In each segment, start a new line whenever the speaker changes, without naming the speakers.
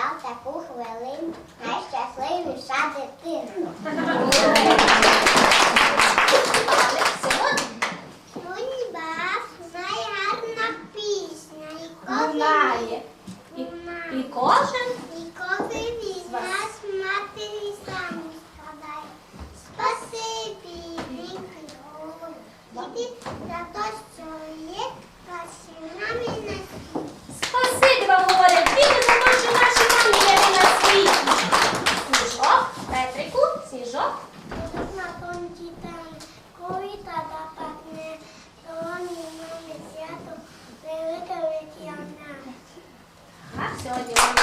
я в таку хвилину найщасливіша дитина.
行，行，行。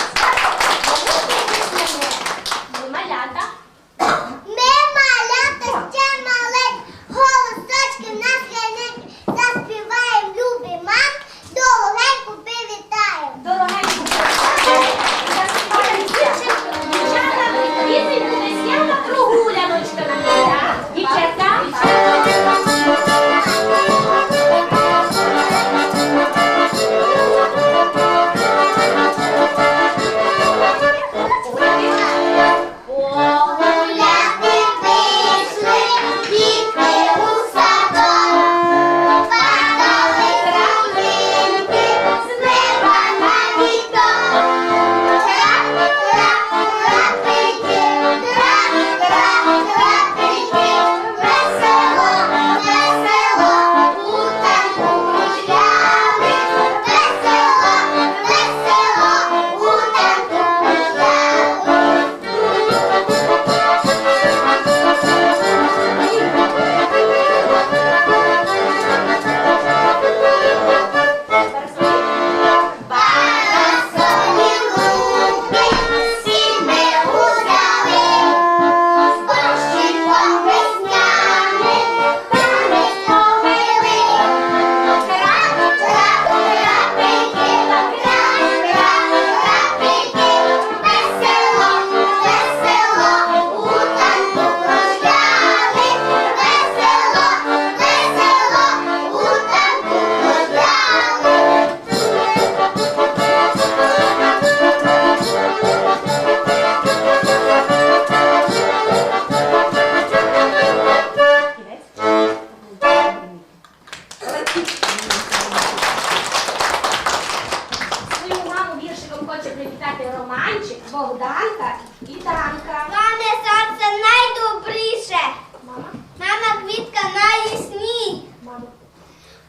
Богданка і Данка.
Маме сонце найдобріше.
Мама
Мама квітка найясній.
Мама.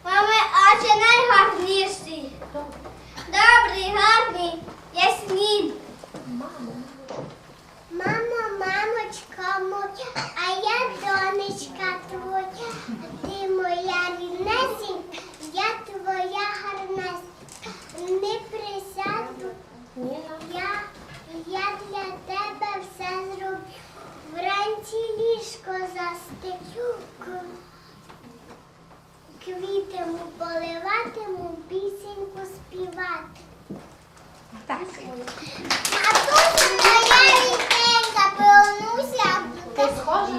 Мами очі найгарніші. Добрий, гарний, ясні.
Мама.
Мама, мамочка моя, а я донечка твоя. Ти моя рівнесенька, я твоя гарнесенька. Не присяду, я. Я для тебе все зроблю. Вранці ліжко застелю, квітиму поливатиму, пісеньку співати.
Так.
А тут моя вітенька, повернуся.
Ти схожа?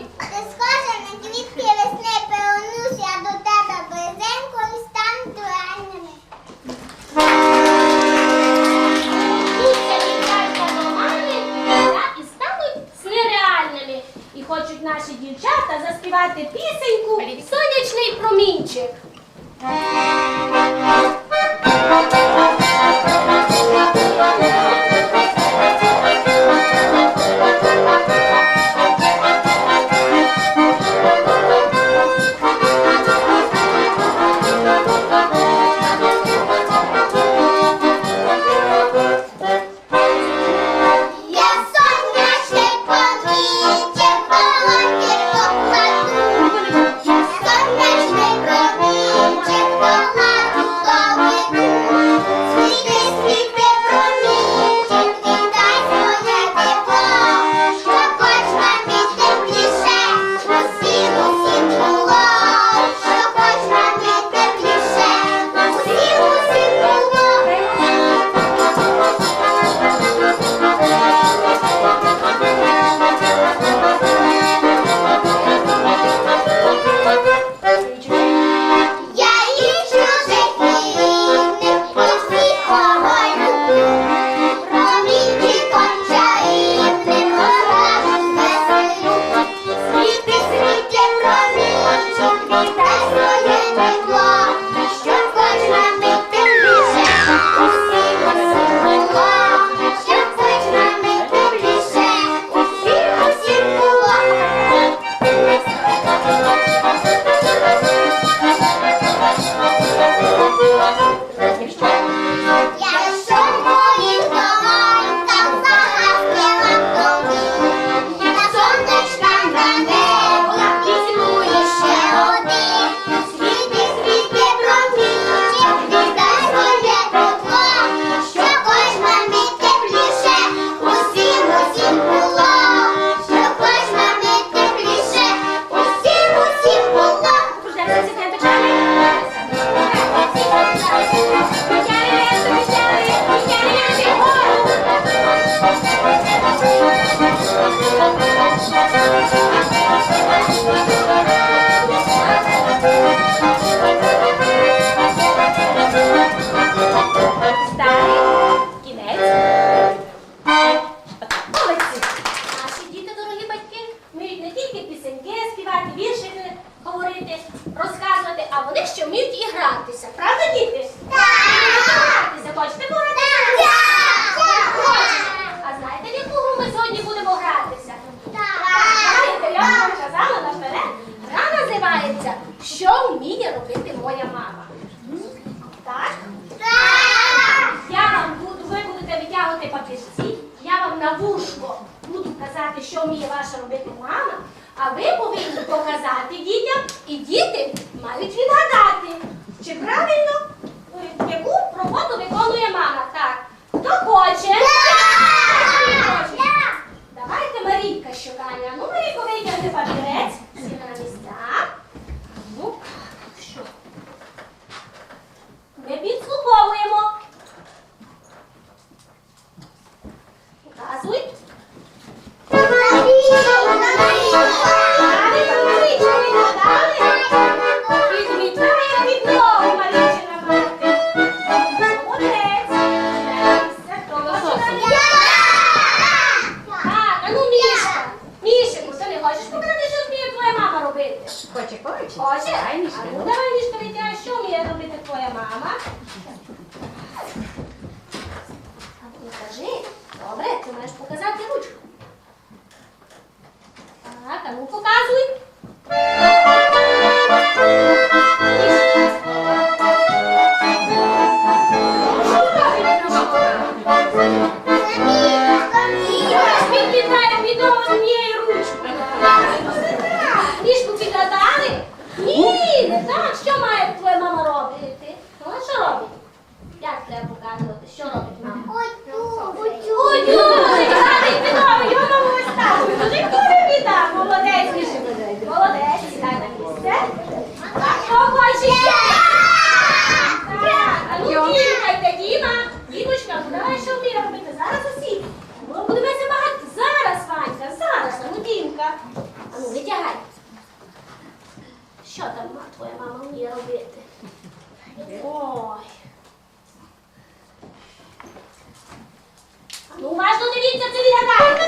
hoćete? Hoće, aj ništa. A da vam ništa vidite, ja što mi je dobite tvoja mama? Kako mi kaži, dobre, ti moraš pokazati ručku. Aha, kad mu pokazuj. Ih, tá, deixa chamar Твоя мама вміє робити. Ой. Ну, важно дивіться, це відгадає.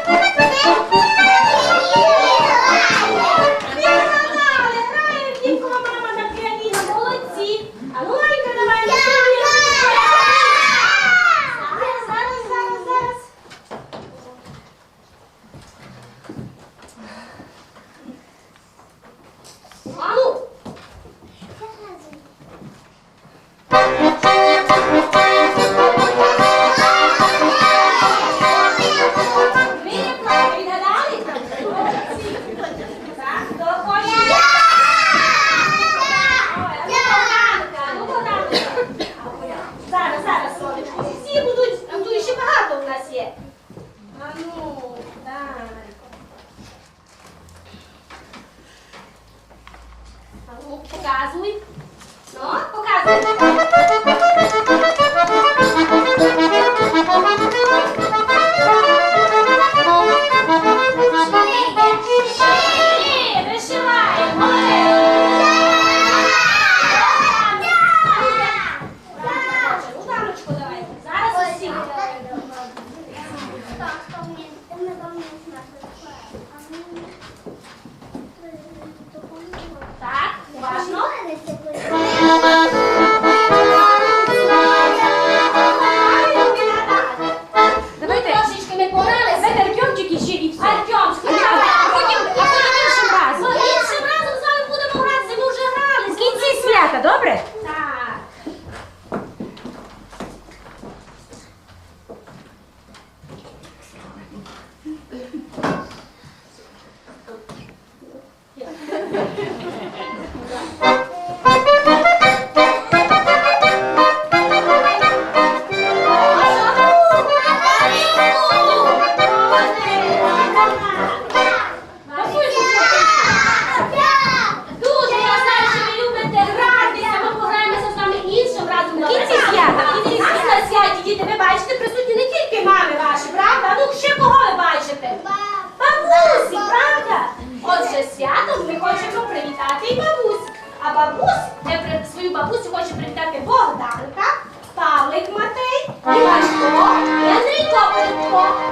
святом ми хочемо привітати і бабусь. А бабусь, я свою бабусю хоче привітати Богданка, Павлик Матей, важко і
Андрій
Добренко.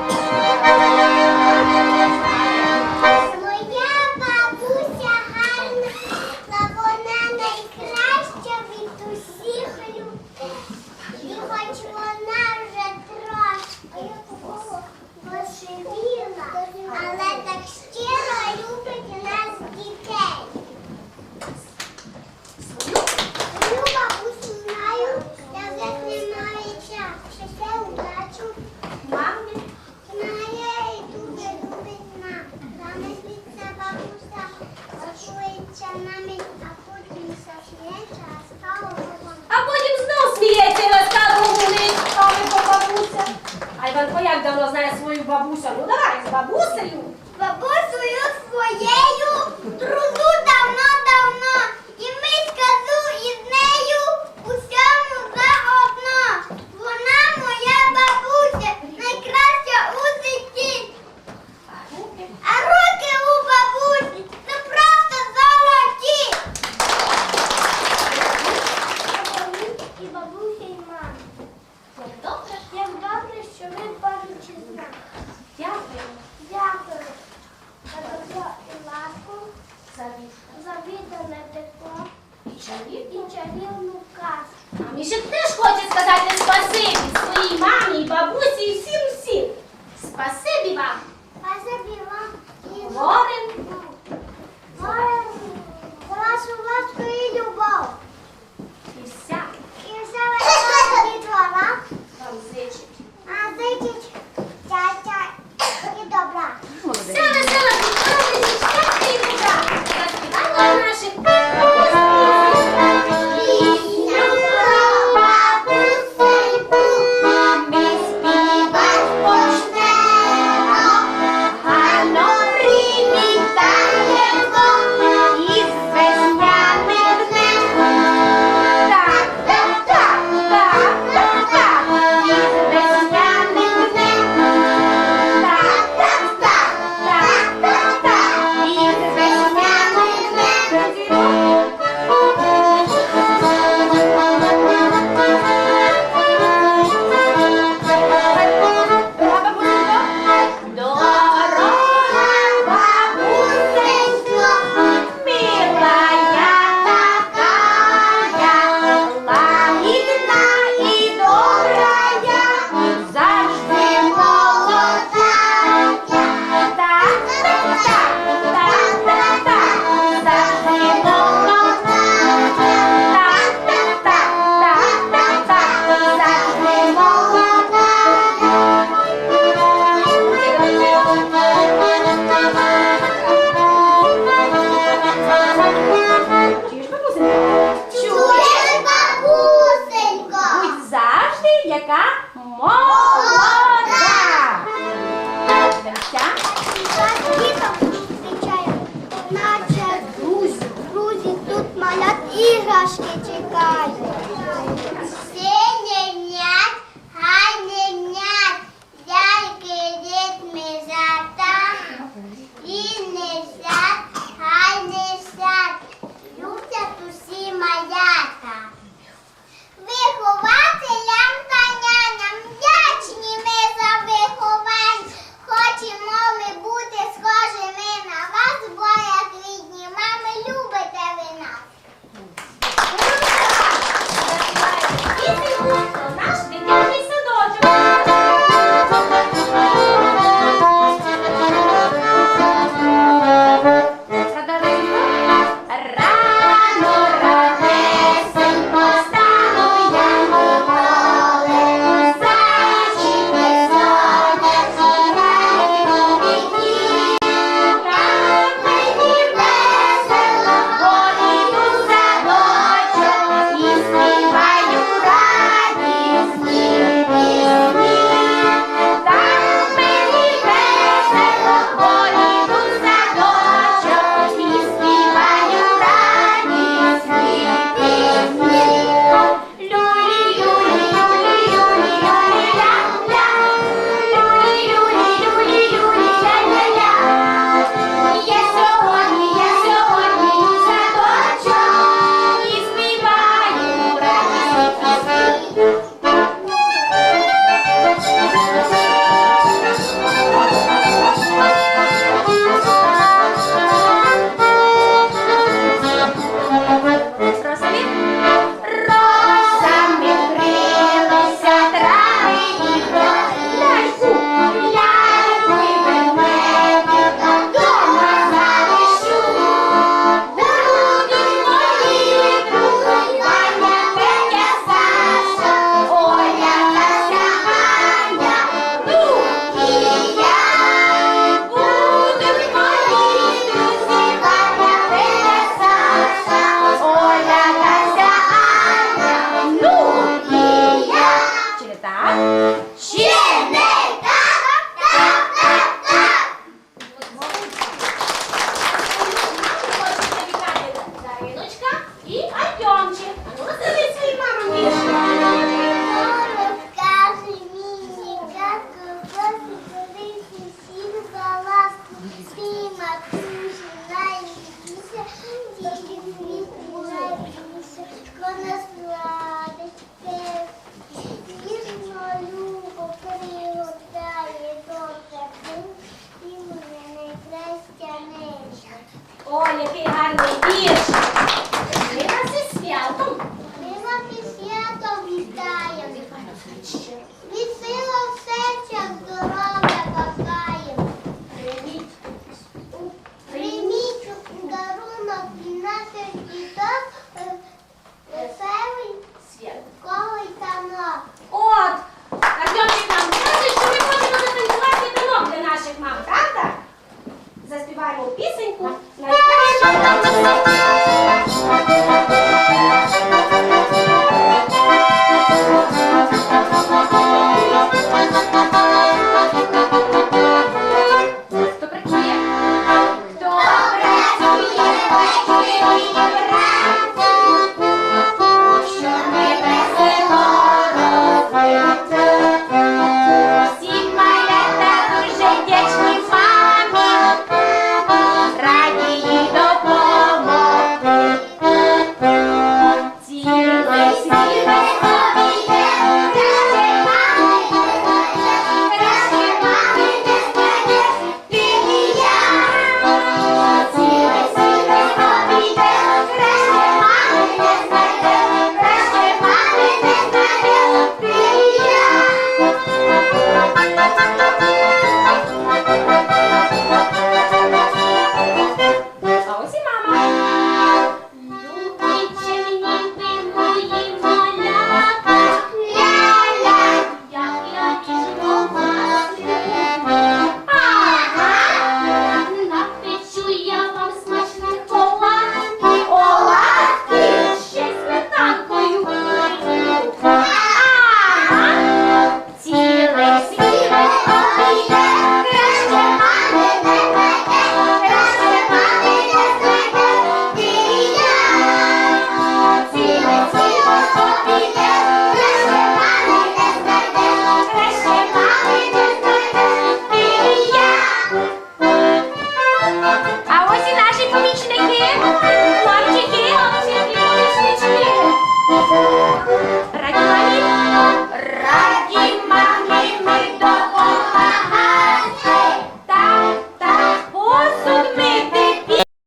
Давно знає свою бабусю. Ну давай, бабусею.
Бабусею